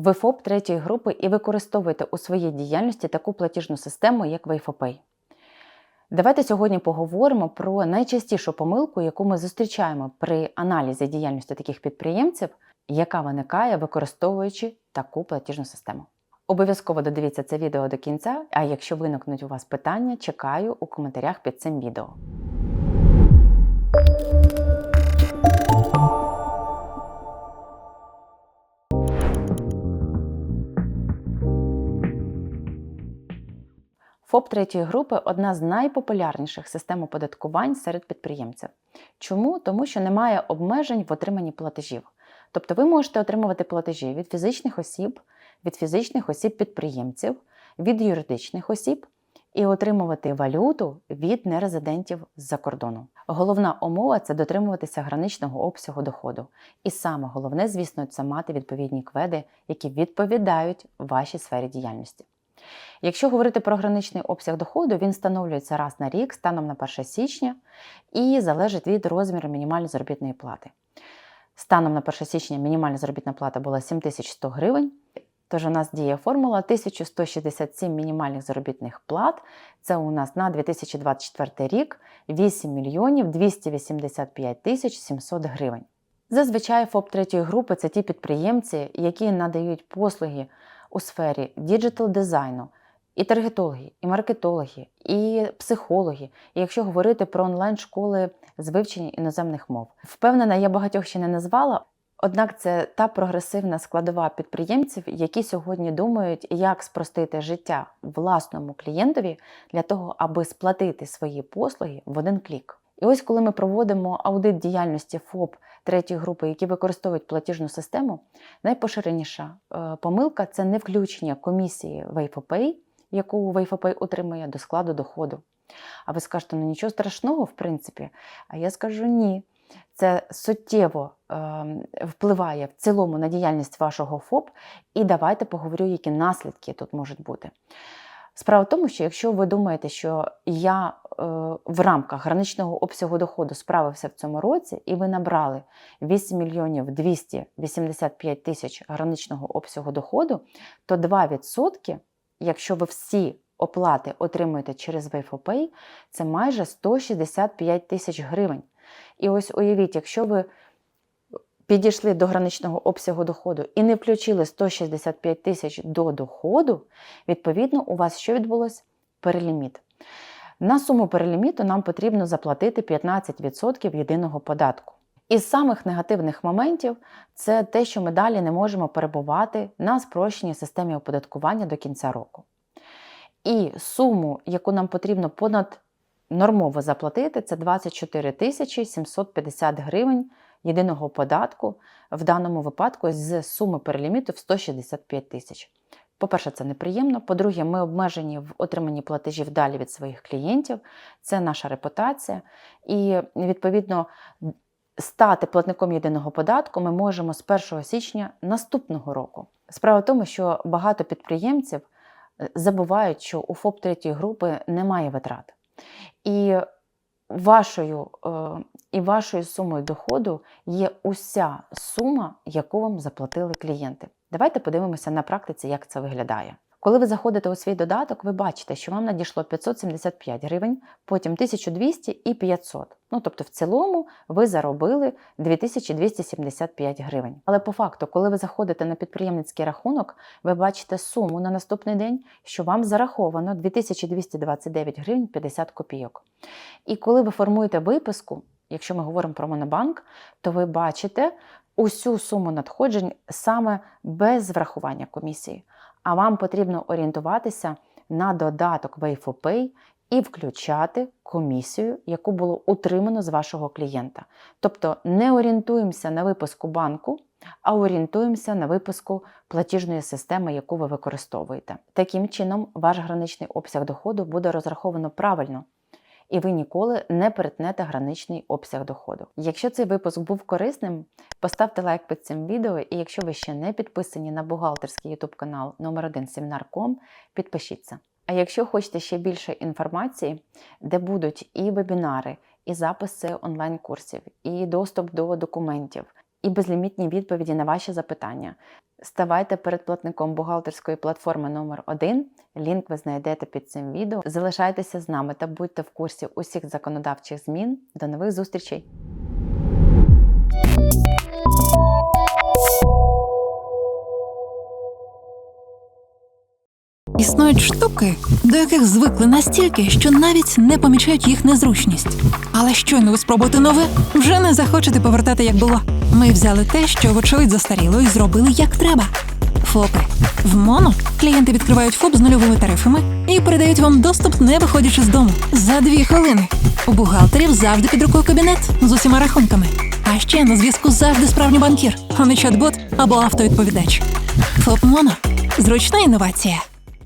ви ФОП третьої групи і використовуєте у своїй діяльності таку платіжну систему, як Wayfopay. Давайте сьогодні поговоримо про найчастішу помилку, яку ми зустрічаємо при аналізі діяльності таких підприємців, яка виникає, використовуючи таку платіжну систему. Обов'язково додивіться це відео до кінця, а якщо виникнуть у вас питання, чекаю у коментарях під цим відео. ФОП третьої групи одна з найпопулярніших систем оподаткувань серед підприємців. Чому? Тому що немає обмежень в отриманні платежів. Тобто ви можете отримувати платежі від фізичних осіб, від фізичних осіб-підприємців, від юридичних осіб і отримувати валюту від нерезидентів з-за кордону. Головна умова це дотримуватися граничного обсягу доходу. І саме головне, звісно, це мати відповідні кведи, які відповідають вашій сфері діяльності. Якщо говорити про граничний обсяг доходу, він встановлюється раз на рік станом на 1 січня і залежить від розміру мінімальної заробітної плати. Станом на 1 січня мінімальна заробітна плата була 7100 гривень. Тож у нас діє формула 1167 мінімальних заробітних плат. Це у нас на 2024 рік 8 мільйонів 285 тисяч 700 гривень. Зазвичай ФОП третьої групи це ті підприємці, які надають послуги у сфері діджитал дизайну, і таргетологи, і маркетологи, і психологи. І якщо говорити про онлайн-школи з вивчення іноземних мов, впевнена, я багатьох ще не назвала. Однак це та прогресивна складова підприємців, які сьогодні думають, як спростити життя власному клієнтові для того, аби сплатити свої послуги в один клік. І ось коли ми проводимо аудит діяльності ФОП третьої групи, які використовують платіжну систему, найпоширеніша е, помилка це не включення комісії Wayfopay, яку Wayfopay отримує до складу доходу. А ви скажете, ну нічого страшного, в принципі. А я скажу ні. Це суттєво е, впливає в цілому на діяльність вашого ФОП, і давайте поговорю, які наслідки тут можуть бути. Справа в тому, що якщо ви думаєте, що я е, в рамках граничного обсягу доходу справився в цьому році, і ви набрали 8 мільйонів 285 тисяч граничного обсягу доходу, то 2%, якщо ви всі оплати отримуєте через Wayfopay, це майже 165 тисяч гривень. І ось уявіть, якщо ви підійшли до граничного обсягу доходу і не включили 165 тисяч до доходу, відповідно, у вас що відбулося? Переліміт. На суму переліміту нам потрібно заплатити 15% єдиного податку. Із самих негативних моментів це те, що ми далі не можемо перебувати на спрощеній системі оподаткування до кінця року. І суму, яку нам потрібно понад нормово заплатити, це 24 тисячі 750 гривень єдиного податку в даному випадку з суми переліміту в 165 тисяч. По-перше, це неприємно. По-друге, ми обмежені в отриманні платежів далі від своїх клієнтів, це наша репутація. І, відповідно, стати платником єдиного податку ми можемо з 1 січня наступного року. Справа в тому, що багато підприємців е, забувають, що у ФОП третьої групи немає витрат. І вашою е, і вашою сумою доходу є уся сума, яку вам заплатили клієнти. Давайте подивимося на практиці, як це виглядає. Коли ви заходите у свій додаток, ви бачите, що вам надійшло 575 гривень, потім 1200 і 500. Ну, тобто, в цілому ви заробили 2275 гривень. Але по факту, коли ви заходите на підприємницький рахунок, ви бачите суму на наступний день, що вам зараховано 2229 гривень 50 копійок. І коли ви формуєте виписку, якщо ми говоримо про Монобанк, то ви бачите усю суму надходжень саме без врахування комісії. А вам потрібно орієнтуватися на додаток Wayfopay і включати комісію, яку було утримано з вашого клієнта. Тобто не орієнтуємося на випуску банку, а орієнтуємося на випуску платіжної системи, яку ви використовуєте. Таким чином, ваш граничний обсяг доходу буде розраховано правильно. І ви ніколи не перетнете граничний обсяг доходу. Якщо цей випуск був корисним, поставте лайк під цим відео, і якщо ви ще не підписані на бухгалтерський YouTube канал номер 1 Семінар.com, підпишіться. А якщо хочете ще більше інформації, де будуть і вебінари, і записи онлайн-курсів, і доступ до документів, і безлімітні відповіді на ваші запитання. Ставайте передплатником бухгалтерської платформи номер 1 Лінк ви знайдете під цим відео. Залишайтеся з нами та будьте в курсі усіх законодавчих змін. До нових зустрічей! Існують штуки, до яких звикли настільки, що навіть не помічають їх незручність. Але щойно ви спробуєте нове, вже не захочете повертати як було. Ми взяли те, що вочевидь застаріло, і зробили як треба. ФОПи. В МОНО клієнти відкривають ФОП з нульовими тарифами і передають вам доступ, не виходячи з дому. За дві хвилини. У бухгалтерів завжди під рукою кабінет з усіма рахунками. А ще на зв'язку завжди справжній банкір, а не чат-бот або автовідповідач. ФОП МОНО. Зручна інновація.